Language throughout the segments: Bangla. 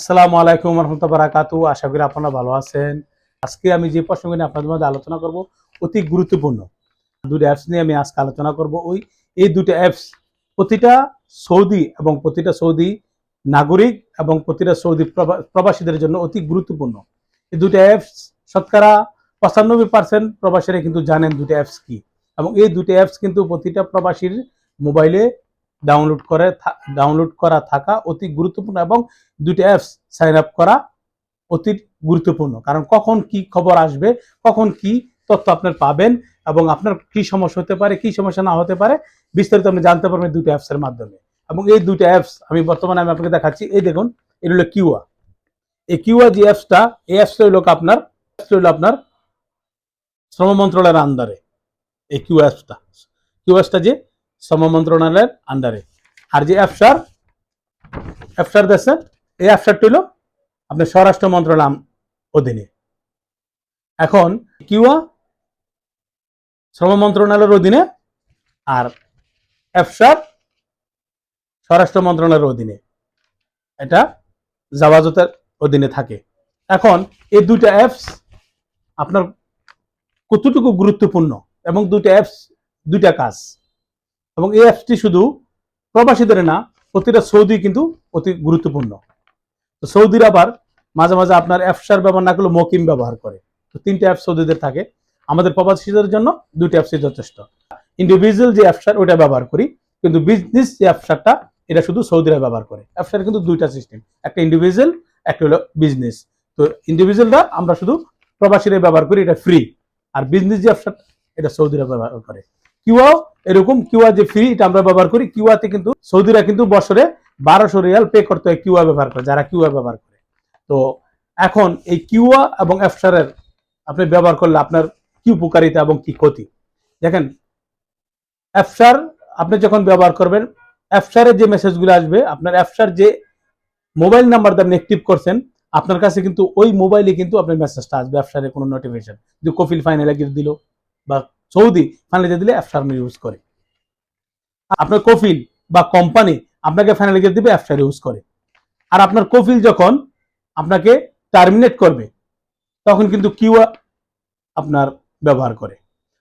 আসসালামু আলাইকুম রহমতুল্লাহ বারাকাতু আশা করি আপনারা ভালো আছেন। আজকে আমি যে প্রসঙ্গ নিয়ে আপনাদের মধ্যে আলোচনা করব, অতি গুরুত্বপূর্ণ। দুটো অ্যাপস নিয়ে আমি আজকে আলোচনা করব। ওই, এই দুটো অ্যাপস প্রতিটা সৌদি এবং প্রতিটা সৌদি নাগরিক এবং প্রতিটা সৌদি প্রবা- প্রবাসীদের জন্য অতি গুরুত্বপূর্ণ। এই দুটো অ্যাপস শতকরা পঁচানব্বই পার্সেন্ট প্রবাসীরা কিন্তু জানেন দুটো অ্যাপস কি। এবং এই দুটো অ্যাপস কিন্তু প্রতিটা প্রবাসীর মোবাইলে ডাউনলোড করে ডাউনলোড করা থাকা অতি গুরুত্বপূর্ণ এবং দুটি অ্যাপস সাইন আপ করা অতি গুরুত্বপূর্ণ। কারণ কখন কি খবর আসবে, কখন কি তথ্য আপনার পাবেন এবং আপনার কি সমস্যা হতে পারে, কি সমস্যা না হতে পারে, বিস্তারিত আপনি জানতে পারবেন দুটো অ্যাপসের মাধ্যমে। এবং এই দুটো অ্যাপস আমি বর্তমানে আমি আপনাকে দেখাচ্ছি, এই দেখুন এটা হলো কিউয়া এই কিউয়া যে অ্যাপসটা এই অ্যাপসটা হলো আপনার অ্যাপসটা হলো আপনার শ্রম মন্ত্রণালয়ের আন্ডারে। এই কিউ অ্যাপসটা কিউ অ্যাপসটা যে শ্রম মন্ত্রণালয়ের আন্ডারে আর যে অ্যাপসার অ্যাপসার দেশে এই অ্যাপসারটি হলো আপনার স্বরাষ্ট্র মন্ত্রণালয় অধীনে। এখন কিউয়া শ্রম মন্ত্রণালয়ের অধীনে আর অ্যাপসার স্বরাষ্ট্র মন্ত্রণালয়ের অধীনে। এটা জাওয়াজতের অধীনে থাকে। এখন এই দুইটা অ্যাপস আপনার কতটুকু গুরুত্বপূর্ণ এবং দুইটা অ্যাপস দুইটা কাজ? এবং এই অ্যাপসটি শুধু প্রবাসীদের না, প্রতিটা সৌদি কিন্তু অতি গুরুত্বপূর্ণ। তো সৌদির আবার মাঝে মাঝে আপনার অ্যাপসার ব্যবহার না করলে মকিম ব্যবহার করে। তো তিনটে অ্যাপ সৌদিদের থাকে। আমাদের প্রবাসীদের জন্য দুইটা অ্যাপসই যথেষ্ট। ইন্ডিভিজুয়াল যে অ্যাপসার ওইটা ব্যবহার করি। কিন্তু বিজনেস যে অ্যাপসারটা এটা শুধু সৌদিরা ব্যবহার করে। অ্যাপসার কিন্তু দুইটা সিস্টেম একটা ইন্ডিভিজুয়াল একটা হলো বিজনেস তো ইন্ডিভিজুয়ালটা আমরা শুধু প্রবাসীরা ব্যবহার করি, এটা ফ্রি আর বিজনেস যে অ্যাপসার এটা সৌদিরা ব্যবহার করে। কিউআও এরকম কিউআ যে ফ্রি এটা আমরা ব্যবহার করি কিউআতে কিন্তু সৌদিরা কিন্তু বছরে বারোশো রিয়াল পে করতে হয় কিউআ ব্যবহার করে, যারা কিউআ ব্যবহার করে। তো এখন এই কিউআ এবং অ্যাপসারের আপনি ব্যবহার করলে আপনার কি উপকারিতা এবং কি ক্ষতি? দেখেন অ্যাপসার আপনি যখন ব্যবহার করবেন অ্যাপসারের যে মেসেজগুলো আসবে, আপনার অ্যাপসার যে মোবাইল নাম্বার দিয়ে আপনি অ্যাক্টিভ করছেন, আপনার কাছে কিন্তু ওই মোবাইলে কিন্তু আপনার মেসেজটা আসবে অ্যাপসারের কোনো নোটিফিকেশন যে কপিল ফাইনালে গিয়ে দিল বা সৌদি ফাইনালে দিলে অ্যাপসার ইউজ করে। আপনার কফিল বা কোম্পানি আপনাকে ফাইনালে দিবে অ্যাপসার ইউজ করে। আর আপনার কফিল যখন আপনাকে টার্মিনেট করবে, তখন কিন্তু কিউআর আপনার ব্যবহার করে।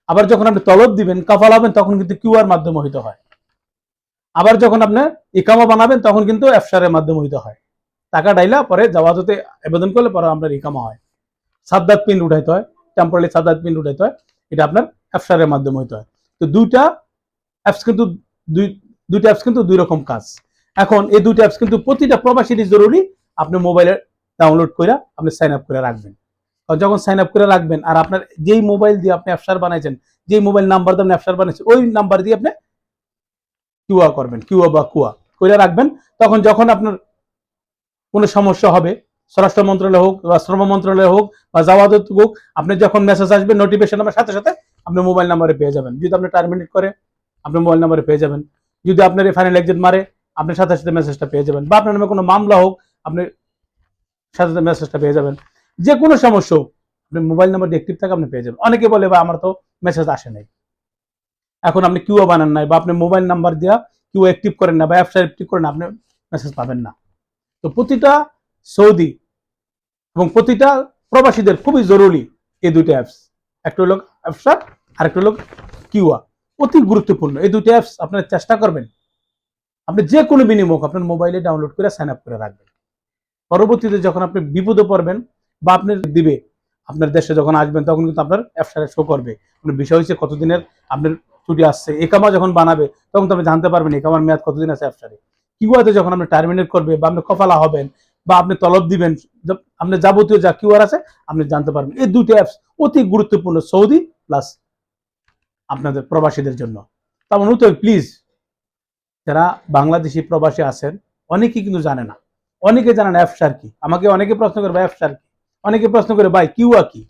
আবার যখন আপনি তলব দিবেন, কাফাল হবেন, তখন কিন্তু কিউআর মাধ্যমে হইতে হয়। আবার যখন আপনি ইকামা বানাবেন, তখন কিন্তু অ্যাপসারের মাধ্যমে হইতে হয়। টাকা ডাইলা পরে জাওয়াজতে আবেদন করলে পরে আপনার ইকামা হয়। সাদ্দাত পিন উঠাইতে হয় টেম্পোরারি সাদ্দাত পিন উঠাইতে হয়। এটা আপনার অ্যাপসারের মাধ্যমে হইতে হয়। তো দুইটা অ্যাপস কিন্তু দুই, দুইটা অ্যাপস কিন্তু দুই রকম কাজ। এখন এই দুইটা অ্যাপস কিন্তু প্রতিটা প্রবাসীরই জরুরি আপনি মোবাইলে ডাউনলোড করে আপনি সাইন আপ করে রাখবেন। যখন সাইন আপ করে রাখবেন আর আপনার যেই মোবাইল দিয়ে আপনি অ্যাপসার বানাইছেন, যেই মোবাইল নাম্বার দিয়ে আপনি অ্যাপসার বানাইছেন, ওই নাম্বার দিয়ে আপনি কিউআ করবেন কিউআ বা কুয়া। করে রাখবেন, তখন যখন আপনার কোনো সমস্যা হবে স্বরাষ্ট্র মন্ত্রণালয় হোক বা শ্রম মন্ত্রণালয় হোক বা জাওয়াদত হোক, আপনি যখন মেসেজ আসবে নোটিফিকেশন আমার সাথে সাথে আপনি মোবাইল নাম্বারে পেয়ে যাবেন। যদি আপনি টার্মিনেট করে, আপনি মোবাইল নাম্বারে পেয়ে যাবেন। যদি আপনার এই ফাইনাল এক্সিট মারে, আপনি সাথে সাথে মেসেজটা পেয়ে যাবেন। বা আপনার নামে কোনো মামলা হোক, আপনি সাথে সাথে মেসেজটা পেয়ে যাবেন। যে কোনো সমস্যা হোক, আপনি মোবাইল নাম্বার অ্যাক্টিভ থাকে আপনি পেয়ে যাবেন। অনেকে বলে বা আমার তো মেসেজ আসে নাই। এখন আপনি কিউও বানান নাই বা আপনি মোবাইল নাম্বার দিয়া কিউ অ্যাক্টিভ করেন না বা অ্যাপসা অ্যাক্টিভ করেন আপনি মেসেজ পাবেন না। তো প্রতিটা সৌদি এবং প্রতিটা প্রবাসীদের খুবই জরুরি এই দুইটা অ্যাপস একটা হলো অ্যাপসা আর একটা হলো কিউয়া অতি গুরুত্বপূর্ণ। এই দুটো অ্যাপস আপনার চেষ্টা করবেন। আপনি যে কোনো বিনিময় আপনার মোবাইলে ডাউনলোড করে সাইন আপ করে রাখবেন। পরবর্তীতে যখন আপনি বিপদে পড়বেন বা আপনার দিবে, আপনার দেশে যখন আসবেন, তখন কিন্তু আপনার অ্যাপসারে শো করবে। আপনার বিষয় হচ্ছে কতদিনের আপনার ছুটি আসছে, একামা যখন বানাবে, তখন তো আপনি জানতে পারবেন একামার মেয়াদ কতদিন আছে অ্যাপসারে কিউআতে যখন আপনি টার্মিনেট করবে বা আপনি কফালা হবেন বা আপনি তলব দিবেন আপনার যাবতীয় যা কিউআর আছে, আপনি জানতে পারবেন। এই দুটো অ্যাপস অতি গুরুত্বপূর্ণ সৌদি প্লাস আপনাদের প্রবাসীদের জন্য। তেমন তো প্লিজ যারা বাংলাদেশি প্রবাসী আছেন, অনেকেই কিন্তু জানে না। অনেকে জানেন অ্যাপসার কি। আমাকে অনেকে প্রশ্ন করে, ভাই অ্যাপসার কি? অনেকে প্রশ্ন করে, ভাই কিউআ কি?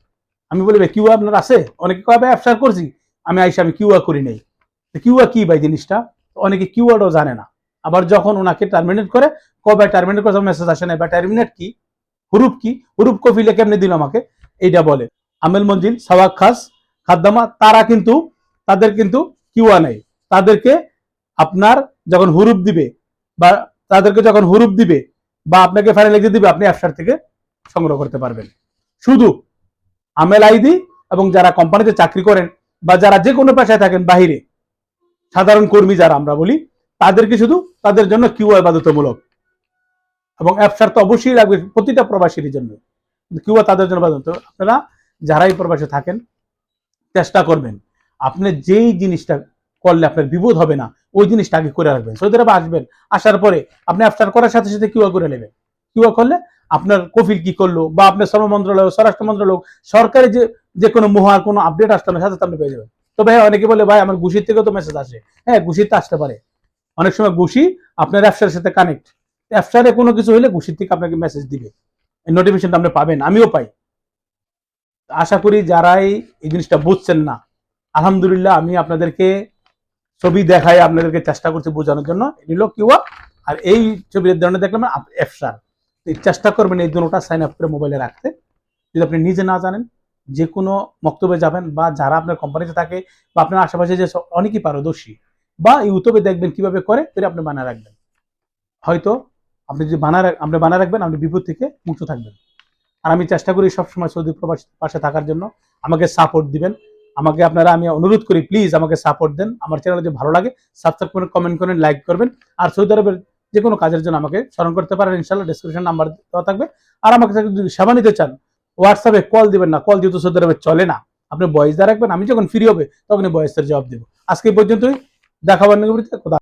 আমি বলি, ভাই কিউআ আপনার আছে? অনেকে কয়, ভাই অ্যাপসার করছি। আমি আইসা, আমি কিউআ করি নাই। কিউআ কি, ভাই, জিনিসটা? অনেকে কিউআরও জানে না। আবার যখন ওনাকে টার্মিনেট করে, কবে টার্মিনেট করে মেসেজ আসে না বা টার্মিনেট কি হুরুপ কি হুরুপ কফিলে কেমনে দিল আমাকে? এইটা বলে। আমেল মঞ্জিল, সাওয়াক খাস, খাদ্দামা, তারা কিন্তু, তাদের কিন্তু কিউআ নেই। তাদেরকে আপনার যখন হুরুপ দিবে, বা তাদেরকে যখন হুরুপ দিবে, বা আপনাকে ফাইনাল এক্সিট দিবে, আপনি অ্যাপসার থেকে সংগ্রহ করতে পারবেন। শুধু আমেল আইডি এবং যারা কোম্পানিতে চাকরি করেন, বা যারা যে কোনো পেশায় থাকেন বাহিরে, সাধারণ কর্মী যারা আমরা বলি তাদেরকে শুধু তাদের জন্য কিউআই বাধ্যতামূলক। এবং অ্যাপসার তো অবশ্যই লাগবে প্রতিটা প্রবাসীর জন্য। কিউআই তাদের জন্য বাধ্যতামূলক আপনারা যারাই প্রবাসে থাকেন, চেষ্টা করবেন। আপনি যেই জিনিসটা করলে আপনার বিপদ হবে না, ওই জিনিসটা আগে করে রাখবেন। সৌদি আরবে আসবেন, আসার পরে আপনি আফটার করার সাথে সাথে কিউআর করে নেবেন। কিউআর করলে আপনার কফিল কি করল, বা আপনার শ্রম মন্ত্রণালয়, স্বরাষ্ট্র মন্ত্রণালয় সরকারি যে যে কোনো মহার কোনো আপডেট আসতে হবে সাথে সাথে আপনি পেয়ে যাবেন। তো ভাই, অনেকে বলে, ভাই, আমার ঘুষির থেকেও তো মেসেজ আসে। হ্যাঁ ঘুষির তো আসতে পারে। অনেক সময় ঘুষি আপনার ব্যবসার সাথে কানেক্ট অ্যাপসারে কোনো কিছু হলে ঘুষির থেকে আপনাকে মেসেজ দিবে। নোটিফিকেশনটা আপনি পাবেন, আমিও পাই। আশা করি যারাই এই জিনিসটা বুঝছেন না, আলহামদুলিল্লাহ আমি আপনাদেরকে ছবি দেখাই, আপনাদেরকে চেষ্টা করছি বোঝানোর জন্য। নিল কিউয়া আর এই ছবির ধরনের দেখলাম এফসার চেষ্টা করবেন এই দুটোটা সাইন আপ করে মোবাইলে রাখতে। যদি আপনি নিজে না জানেন, যে কোনো বক্তব্যে যাবেন বা যারা আপনার কোম্পানিতে থাকে বা আপনার আশেপাশে যে অনেকেই পারদর্শী। বা ইউটিউবে দেখবেন কীভাবে করে ফিরে আপনি বানা রাখবেন। হয়তো আপনি যদি বানা আপনি বানা রাখবেন, আপনি বিপদ থেকে মুক্ত থাকবেন। আর আমি চেষ্টা করি সবসময় সৌদি প্রবাস, পাশে থাকার জন্য। আমাকে সাপোর্ট দিবেন। আমাকে আপনারা, আমি অনুরোধ করি প্লিজ আমাকে সাপোর্ট দেন। আমার চ্যানেল যদি ভালো লাগে সাবস্ক্রাইব করেন কমেন্ট করেন লাইক করবেন। আর সৌদি আরবের যে কোনো কাজের জন্য আমাকে স্মরণ করতে পারেন ইনশাল্লাহ ডিসক্রিপশন নাম্বার দেওয়া থাকবে। আর আমাকে যদি সেবা নিতে চান হোয়াটসঅ্যাপে কল দিবেন না কল যেহেতু সৌদি আরবে চলে না। আপনি বয়স দা রাখবেন, আমি যখন ফ্রি হবে তখন বয়সের জবাব দেবো। আজকে পর্যন্তই। দেখাবার নিয়ে